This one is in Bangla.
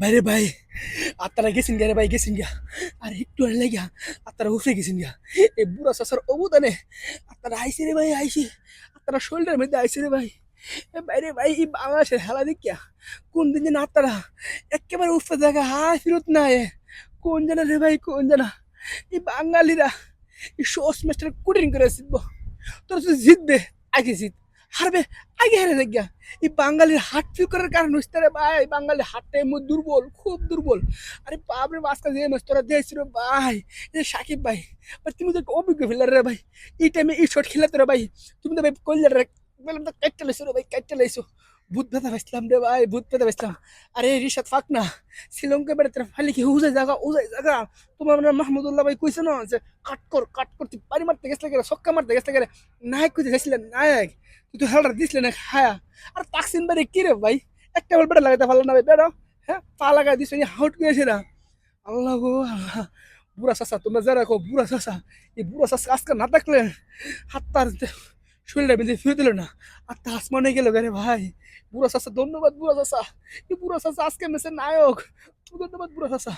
বাইরে ভাই, আত্মারা গেছেন গা রে ভাই, গেছেন গা আর একটু আনলে গা আত্মারা উঠে গেছেন গা এই বুড়া চাষার অবদানে আত্মারা আইসে রে ভাই আইসে আত্মারা শরীরের মধ্যে আইসে রে ভাই। বাইরে ভাই, এই বাংলাদেশের হেলা দেখিয়া কোন দিন যেন আত্মারা একেবারে উঠতে দেখা হাই ফিরত না এ কোন জানা রে ভাই, কোন জানা। এই বাঙালিরা এই শোস মাস্টার কুটিং করে শিখব তোর জিতবে, আগে জিত। হারবে আগে হারে দেখা এই বাঙালির হাট ফিল করার কারণ হচ্ছে রে ভাই। বাঙালির হাটটা এমন দুর্বল, খুব দুর্বল। আরে বাপরে আজকাল যে মাছ তোরা রে ভাই। এই সাকিব ভাই তুমি তো অভিজ্ঞ ফিলার রে ভাই। এই টাইমে এই শট খেলাতে রে ভাই। তুমি তো ভাই কল্যাণ রে, বললাম তো কাটতে লাইছো রে ভাই কাটতে লাইছো। ভূত ব্যথা পাইছিলাম রে ভাই, ভূত ব্যথা পাইছিলাম। আরে রিসাদ ফাক না। শ্রীলঙ্কা বেড়াতে ফালি কি উজাই জায়গা উজাই জায়গা তোমার মানে মাহমুদুল্লাহ ভাই কইছে না যে, কাট কর কাট কর, তুই পারি মারতে গেছলে গেলে সক্কা মারতে গেছলে গেলে নায়ক কইতে গেছিলেন নায়ক, তুই তো হেলটা দিছিলেন না হায়া আর তাকসিন বাড়ি কি রে ভাই? একটা বল বেটা লাগাতে পারল না ভাই, বেড়াও। হ্যাঁ পা লাগাই দিস হাউট গিয়েছে না আল্লাহ গো, আল্লাহ। বুড়া চাষা তোমরা যারা কো বুড়া চাষা এই বুড়া চাষা আজকে না থাকলে হাত তার শরীরটা বেঁধে ফিরে দিল না। তা আসমানে গেল রে ভাই। বুড়া চাষা ধন্যবাদ বুড়া চাষা এই বুড়া চাষা আজকে মেসের নায়ক। ধন্যবাদ বুড়া চাষা